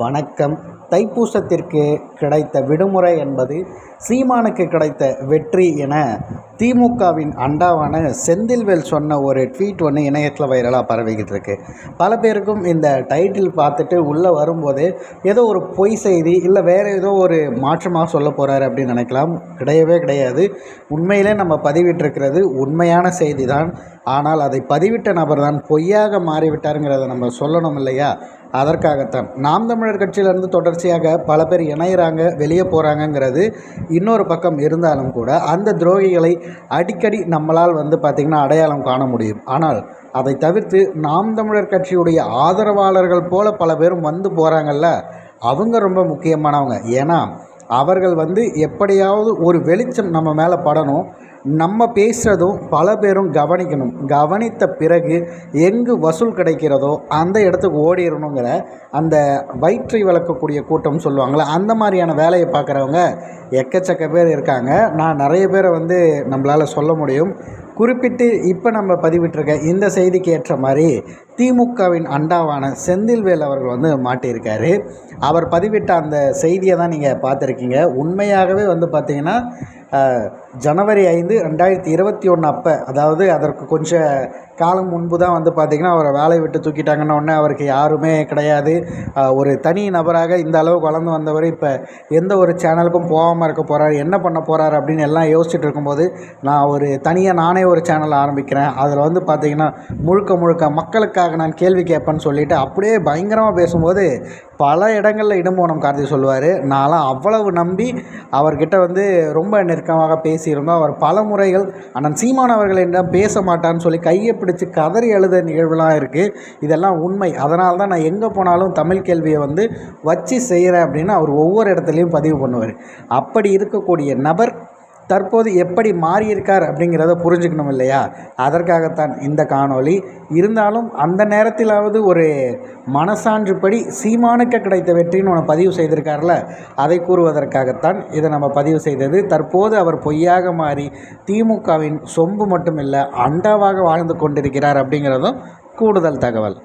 வணக்கம். தைப்பூசத்திற்கு கிடைத்த விடுமுறை என்பது சீமானுக்கு கிடைத்த வெற்றி என திமுகவின் அண்டாவான செந்தில்வேல் சொன்ன ஒரு ட்வீட் ஒன்று இணையத்தில் வைரலாக பரவிக்கிட்டு இருக்கு. பல பேருக்கும் இந்த டைட்டில் பார்த்துட்டு உள்ளே வரும்போது ஏதோ ஒரு பொய் செய்தி இல்லை வேறு ஏதோ ஒரு மாற்றமாக சொல்ல போகிறாரு அப்படின்னு நினைக்கலாம். கிடையவே கிடையாது. உண்மையிலே நம்ம பதிவிட்டிருக்கிறது உண்மையான செய்தி தான் ஆனால் அதை பதிவிட்ட நபர் தான் பொய்யாக மாறிவிட்டாருங்கிறத நம்ம சொல்லணும் இல்லையா? அதற்காகத்தான். நாம் தமிழர் கட்சியிலேருந்து தொடர்ச்சியாக பல பேர் இணையிறாங்க வெளியே போகிறாங்கங்கிறது இன்னொரு பக்கம் இருந்தாலும் கூட அந்த துரோகிகளை அடிக்கடி நம்மளால் வந்து பார்த்திங்கன்னா அடையாளம் காண முடியும். ஆனால் அதை தவிர்த்து நாம் தமிழர் கட்சியுடைய ஆதரவாளர்கள் போல பல பேரும் வந்து போகிறாங்கல்ல அவங்க ரொம்ப முக்கியமானவங்க. ஏன்னா அவர்கள் வந்து எப்படியாவது ஒரு வெளிச்சம் நம்ம மேலே படணும். நம்ம பேசுகிறதும் பல பேரும் கவனிக்கணும். கவனித்த பிறகு எங்கு வசூல் கிடைக்கிறதோ அந்த இடத்துக்கு ஓடிடணுங்கிற அந்த வயிற்றை வளர்க்கக்கூடிய கூட்டம் சொல்லுவாங்களே அந்த மாதிரியான வேலையை பார்க்குறவங்க எக்கச்சக்க பேர் இருக்காங்க. நான் நிறைய பேரை வந்து நம்மளால் சொல்ல முடியும். குறிப்பிட்டு இப்போ நம்ம பதிவிட்டிருக்க இந்த செய்திக்கு ஏற்ற மாதிரி திமுகவின் அண்டாவான செந்தில்வேல் அவர்கள் வந்து மாட்டியிருக்காரு. அவர் பதிவிட்ட அந்த செய்தியை தான் நீங்கள் பார்த்துருக்கீங்க. உண்மையாகவே வந்து பார்த்திங்கன்னா ஜனவரி ஐந்து ரெண்டாயிரத்தி இருபத்தி ஒன்று அப்போ. அதாவது அதற்கு கொஞ்சம் காலம் முன்பு தான் வந்து பார்த்திங்கன்னா அவரை வேலையை விட்டு தூக்கிட்டாங்கன்ன உடனே அவருக்கு யாருமே கிடையாது. ஒரு தனி நபராக இந்த அளவுக்கு வளர்ந்து வந்தவர் இப்போ எந்த ஒரு சேனலுக்கும் போகாமல் இருக்க போகிறார் என்ன பண்ண போகிறார் அப்படின்னு எல்லாம் யோசிச்சுட்டு இருக்கும்போது நான் ஒரு தனியாக நானே ஒரு சேனல் ஆரம்பிக்கிறேன். அதில் வந்து பார்த்திங்கன்னா முழுக்க முழுக்க மக்களுக்காக நான் கேள்வி கேட்பேன்னு சொல்லிவிட்டு அப்படியே பயங்கரமாக பேசும்போது பல இடங்களில் இடம்போனம் கார்த்தி சொல்லுவார். நான்லாம் அவ்வளவு நம்பி அவர்கிட்ட வந்து ரொம்ப நெருக்கமாக பேசியிருந்தோம். அவர் பல முறைகள் அண்ணன் சீமான் அவர்கள் என்ன பேச மாட்டான்னு சொல்லி கையை பிடிச்சி கதறி எழுத நிகழ்வுலாம் இருக்குது இதெல்லாம் உண்மை. அதனால தான் நான் எங்கே போனாலும் தமிழ் கேள்வியை வந்து வச்சு செய்கிறேன் அப்படின்னு அவர் ஒவ்வொரு இடத்துலையும் பதிவு பண்ணுவார். அப்படி இருக்கக்கூடிய நபர் தற்போது எப்படி மாறியிருக்கார் அப்படிங்கிறத புரிஞ்சுக்கணும் இல்லையா? அதற்காகத்தான் இந்த காணொளி. இருந்தாலும் அந்த நேரத்திலாவது ஒரு மனசான்றுப்படி சீமானுக்கு கிடைத்த வெற்றின்னு ஒன்று பதிவு செய்திருக்கார்ல அதை கூறுவதற்காகத்தான் இதை நம்ம பதிவு செய்தது. தற்போது அவர் பொய்யாக மாறி திமுகவின் சொம்பு மட்டும் இல்லை அண்டாவாக வாழ்ந்து கொண்டிருக்கிறார் அப்படிங்கிறதும் கூடுதல் தகவல்.